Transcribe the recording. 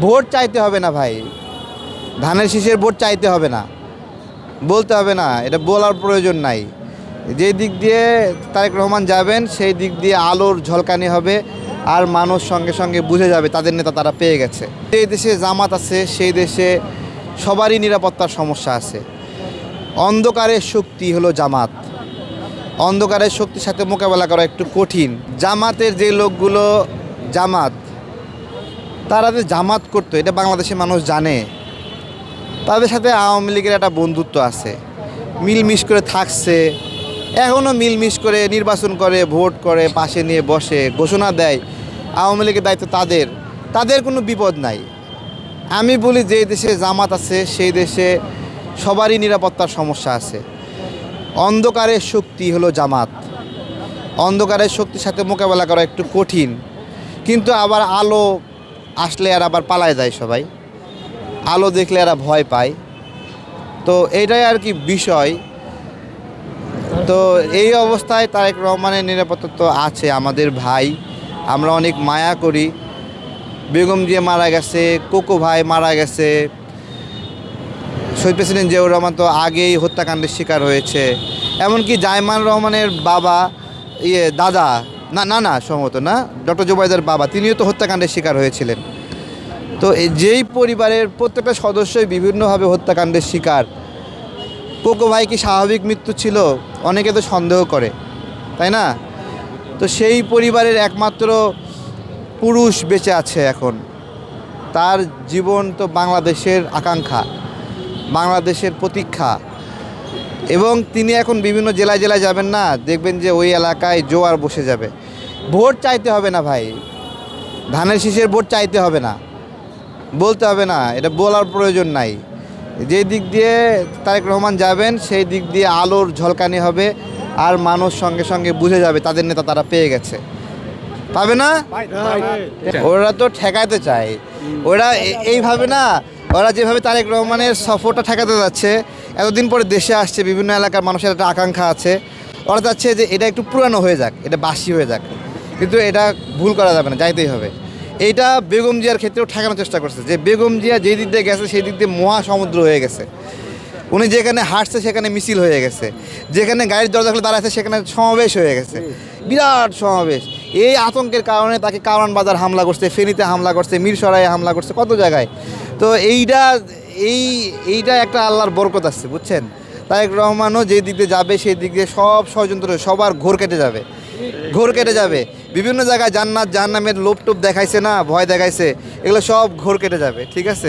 Vote চাইতে হবে না ভাই। ধানের শীষের ভোট চাইতে হবে না। বলতে হবে না, এটা বলার প্রয়োজন নাই। যে দিক দিয়ে তারেক রহমান যাবেন, সেই দিক দিয়ে আলোর ঝলকানি হবে আর মানুষ সঙ্গে সঙ্গে বুঝে যাবে তাদের নেতা তারা পেয়ে গেছে। যে দেশে জামাত আছে, সেই দেশে সবারই নিরাপত্তার সমস্যা আছে। অন্ধকারের শক্তি হলো জামাত। অন্ধকারের শক্তির সাথে মোকাবেলা করা একটু কঠিন। জামাতের যে লোকগুলো জামাত তারা যে জামাত করতো, এটা বাংলাদেশের মানুষ জানে। তাদের সাথে আওয়ামী লীগের একটা বন্ধুত্ব আছে। মিলমিশ করে থাকছে। এখনও মিলমিশ করে নির্বাচন করে, ভোট করে, পাশে নিয়ে বসে, ঘোষণা দেয়। আওয়ামী লীগের দায়িত্ব তাদের। তাদের কোনো বিপদ নাই। আমি বলি যে দেশে জামাত আছে, সেই দেশে সবারই নিরাপত্তার সমস্যা আছে। অন্ধকারের শক্তি হলো জামাত। অন্ধকারের শক্তির সাথে মোকাবেলা করা একটু কঠিন। কিন্তু আবার আলো আসলে আর আবার পালায় যায় সবাই। আলো দেখলে এরা ভয় পায়। তো এইটাই আর কি বিষয়। তো এই অবস্থায় তারেক রহমানের নিরাপত্তা তো আছে আমাদের ভাই। আমরা অনেক মায়া করি। বেগম দিয়ে মারা গেছে, কোকো ভাই মারা গেছে। শহীদ প্রেসিডেন্ট জিয়াউর রহমান তো আগেই হত্যাকাণ্ডের শিকার হয়েছে। এমনকি জায়মান রহমানের বাবা ইয়ে দাদা, না না না, সম্ভবত না, ডক্টর জুবাইদার বাবা, তিনিও তো হত্যাকাণ্ডের শিকার হয়েছিলেন। তো যেই পরিবারের প্রত্যেকটা সদস্যই বিভিন্নভাবে হত্যাকাণ্ডের শিকার। কোকো ভাই কি স্বাভাবিক মৃত্যু ছিল? অনেকে তো সন্দেহ করে, তাই না? তো সেই পরিবারের একমাত্র পুরুষ বেঁচে আছে এখন। তার জীবন তো বাংলাদেশের আকাঙ্ক্ষা, বাংলাদেশের প্রতীক্ষা। এবং তিনি এখন বিভিন্ন জেলায় জেলায় যাবেন না, দেখবেন যে ওই এলাকায় জোয়ার বসে যাবে। ভোট চাইতে হবে না ভাই, ধানের শীষের ভোট চাইতে হবে না। বলতে হবে না, এটা বলার প্রয়োজন নাই। যে দিক দিয়ে তারেক রহমান যাবেন, সেই দিক দিয়ে আলোর ঝলকানি হবে আর মানুষ সঙ্গে সঙ্গে বুঝে যাবে তাদের নেতা তারা পেয়ে গেছে। পাবে না? ওরা তো ঠেকাতে চায়। ওরা এইভাবে না, ওরা যেভাবে তারেক রহমানের সফরটা ঠেকাতে যাচ্ছে, এতদিন পরে দেশে আসছে, বিভিন্ন এলাকার মানুষের একটা আকাঙ্ক্ষা আছে। ওরা চাচ্ছে যে এটা একটু পুরানো হয়ে যাক, এটা বাসি হয়ে যাক। কিন্তু এটা ভুল করা যাবে না, যাইতেই হবে। এইটা বেগম জিয়ার ক্ষেত্রেও ঠেকানোর চেষ্টা করছে। যে বেগম জিয়া যে দিক দিয়ে গেছে, সেই দিক দিয়ে মহাসমুদ্র হয়ে গেছে। উনি যেখানে হাঁটছে, সেখানে মিছিল হয়ে গেছে। যেখানে গাড়ির দরজা খুলে দাঁড়াচ্ছে সেখানে সমাবেশ হয়ে গেছে। বিরাট সমাবেশ। এই আতঙ্কের কারণে তাকে কারণ বাজার হামলা করছে, ফেনীতে হামলা করছে, মিরসরাইয়ে হামলা করছে, কত জায়গায়। তো এইটা, এই, এইটা একটা আল্লাহর বরকত আসছে বুঝছেন? তারেক রহমানও যে দিক দিয়ে যাবে, সেই দিক দিয়ে সব ষড়যন্ত্র, সবার ঘোর কেটে যাবে। ঘোর কেটে যাবে। বিভিন্ন জায়গায় জান্নাত, জাহান্নামের লোপ টোপ দেখাইছে না, ভয় দেখাইছে। এগুলো সব ঘোর কেটে যাবে, ঠিক আছে?